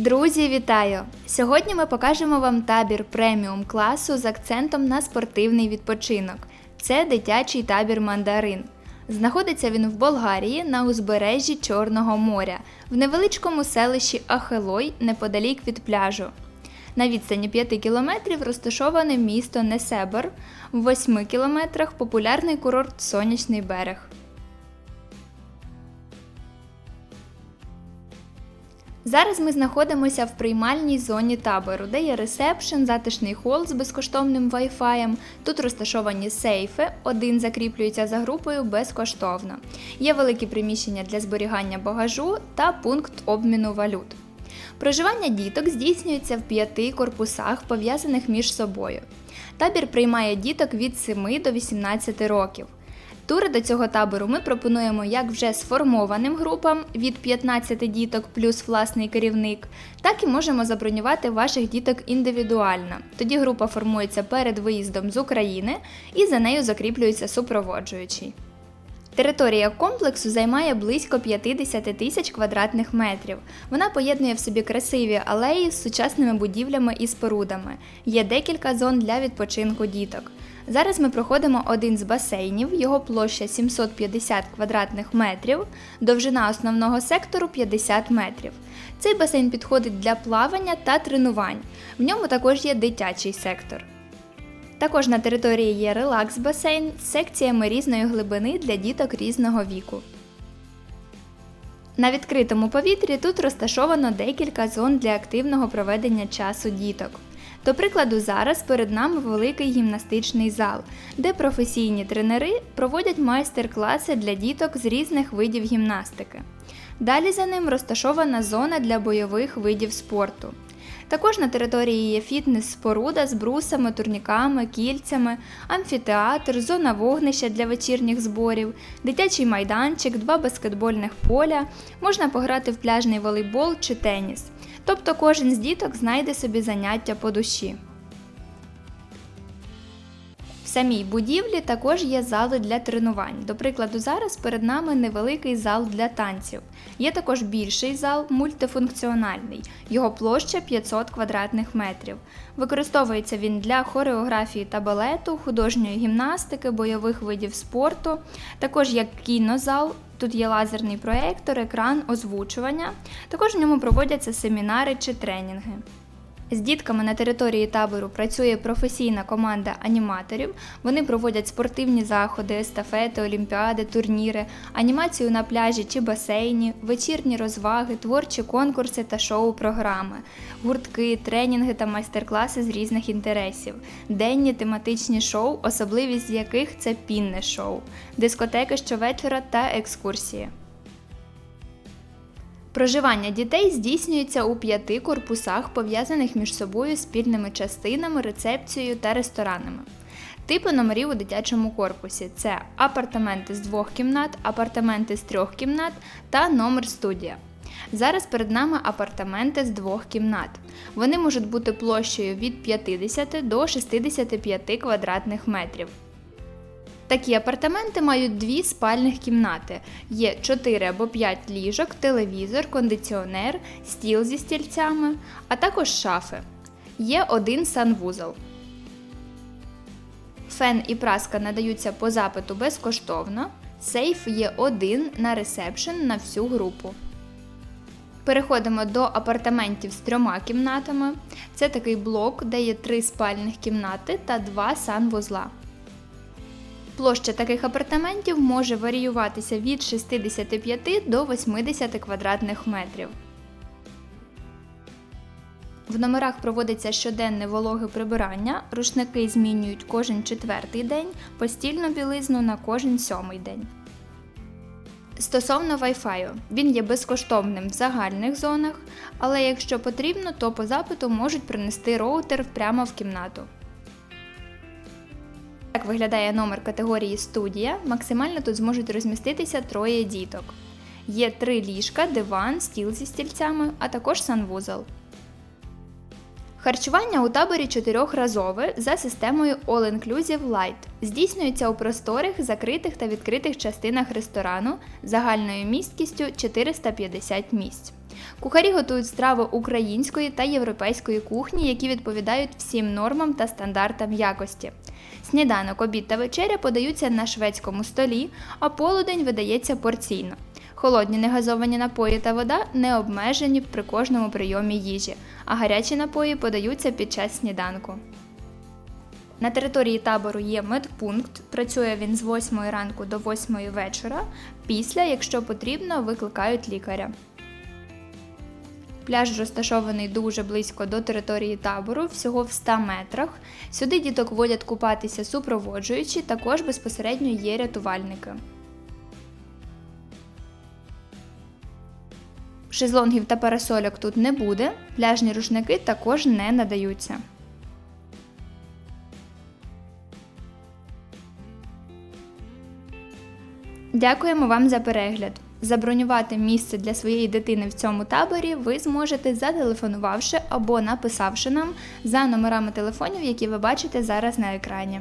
Друзі, вітаю! Сьогодні ми покажемо вам табір преміум класу з акцентом на спортивний відпочинок. Це дитячий табір мандарин. Знаходиться він в Болгарії на узбережжі Чорного моря, в невеличкому селищі Ахелой неподалік від пляжу. На відстані 5 кілометрів розташоване місто Несебор, в 8 кілометрах популярний курорт Сонячний берег. Зараз ми знаходимося в приймальній зоні табору, де є ресепшн, затишний хол з безкоштовним Wi-Fi. Тут розташовані сейфи, один закріплюється за групою безкоштовно. Є великі приміщення для зберігання багажу та пункт обміну валют. Проживання діток здійснюється в п'яти корпусах, пов'язаних між собою. Табір приймає діток від 7 до 18 років. Тури до цього табору ми пропонуємо як вже сформованим групам від 15 діток плюс власний керівник, так і можемо забронювати ваших діток індивідуально. Тоді група формується перед виїздом з України і за нею закріплюється супроводжуючий. Територія комплексу займає близько 50 тисяч квадратних метрів. Вона поєднує в собі красиві алеї з сучасними будівлями і спорудами. Є декілька зон для відпочинку діток. Зараз ми проходимо один з басейнів, його площа 750 квадратних метрів, довжина основного сектору 50 метрів. Цей басейн підходить для плавання та тренувань. В ньому також є дитячий сектор. Також на території є релакс-басейн з секціями різної глибини для діток різного віку. На відкритому повітрі тут розташовано декілька зон для активного проведення часу діток. До прикладу, зараз перед нами великий гімнастичний зал, де професійні тренери проводять майстер-класи для діток з різних видів гімнастики. Далі за ним розташована зона для бойових видів спорту. Також на території є фітнес-споруда з брусами, турніками, кільцями, амфітеатр, зона вогнища для вечірніх зборів, дитячий майданчик, два баскетбольних поля, можна пограти в пляжний волейбол чи теніс. Тобто кожен з діток знайде собі заняття по душі. В самій будівлі також є зали для тренувань. До прикладу, зараз перед нами невеликий зал для танців. Є також більший зал мультифункціональний. Його площа 500 квадратних метрів. Використовується він для хореографії та балету, художньої гімнастики, бойових видів спорту, також як кінозал. Тут є лазерний проєктор, екран, озвучування. Також в ньому проводяться семінари чи тренінги. З дітками на території табору працює професійна команда аніматорів. Вони проводять спортивні заходи, естафети, олімпіади, турніри, анімацію на пляжі чи басейні, вечірні розваги, творчі конкурси та шоу-програми, гуртки, тренінги та майстер-класи з різних інтересів, денні тематичні шоу, особливість яких це пінне шоу, дискотеки щовечора та екскурсії. Проживання дітей здійснюється у п'яти корпусах, пов'язаних між собою спільними частинами, рецепцією та ресторанами. Типи номерів у дитячому корпусі це апартаменти з двох кімнат, апартаменти з трьох кімнат та номер студія. Зараз перед нами апартаменти з двох кімнат. Вони можуть бути площею від 50 до 65 квадратних метрів. Такі апартаменти мають дві спальних кімнати. Є 4 або 5 ліжок, телевізор, кондиціонер, стіл зі стільцями, а також шафи. Є один санвузол. Фен і праска надаються по запиту безкоштовно. Сейф є один на ресепшн на всю групу. Переходимо до апартаментів з трьома кімнатами. Це такий блок, де є три спальних кімнати та два санвузла. Площа таких апартаментів може варіюватися від 65 до 80 квадратних метрів. В номерах проводиться щоденне вологе прибирання, рушники змінюють кожен четвертий день, постільну білизну на кожен сьомий день. Стосовно Wi-Fi, він є безкоштовним в загальних зонах, але якщо потрібно, то по запиту можуть принести роутер прямо в кімнату. Так виглядає номер категорії студія. Максимально тут зможуть розміститися троє діток. Є три ліжка, диван, стіл зі стільцями, а також санвузол. Харчування у таборі чотирьохразове за системою All Inclusive Light. Здійснюється у просторих, закритих та відкритих частинах ресторану загальною місткістю 450 місць. Кухарі готують страви української та європейської кухні, які відповідають всім нормам та стандартам якості. Сніданок, обід та вечеря подаються на шведському столі, а полудень видається порційно. Холодні негазовані напої та вода не обмежені при кожному прийомі їжі, а гарячі напої подаються під час сніданку. На території табору є медпункт. Працює він з 8 ранку до 8 вечора. Після, якщо потрібно, викликають лікаря. Пляж розташований дуже близько до території табору, всього в 100 метрах. Сюди діток водять купатися супроводжуючі, також безпосередньо є рятувальники. Шезлонгів та парасольок тут не буде, пляжні рушники також не надаються. Дякуємо вам за перегляд. Забронювати місце для своєї дитини в цьому таборі ви зможете зателефонувавши або написавши нам за номерами телефонів, які ви бачите зараз на екрані.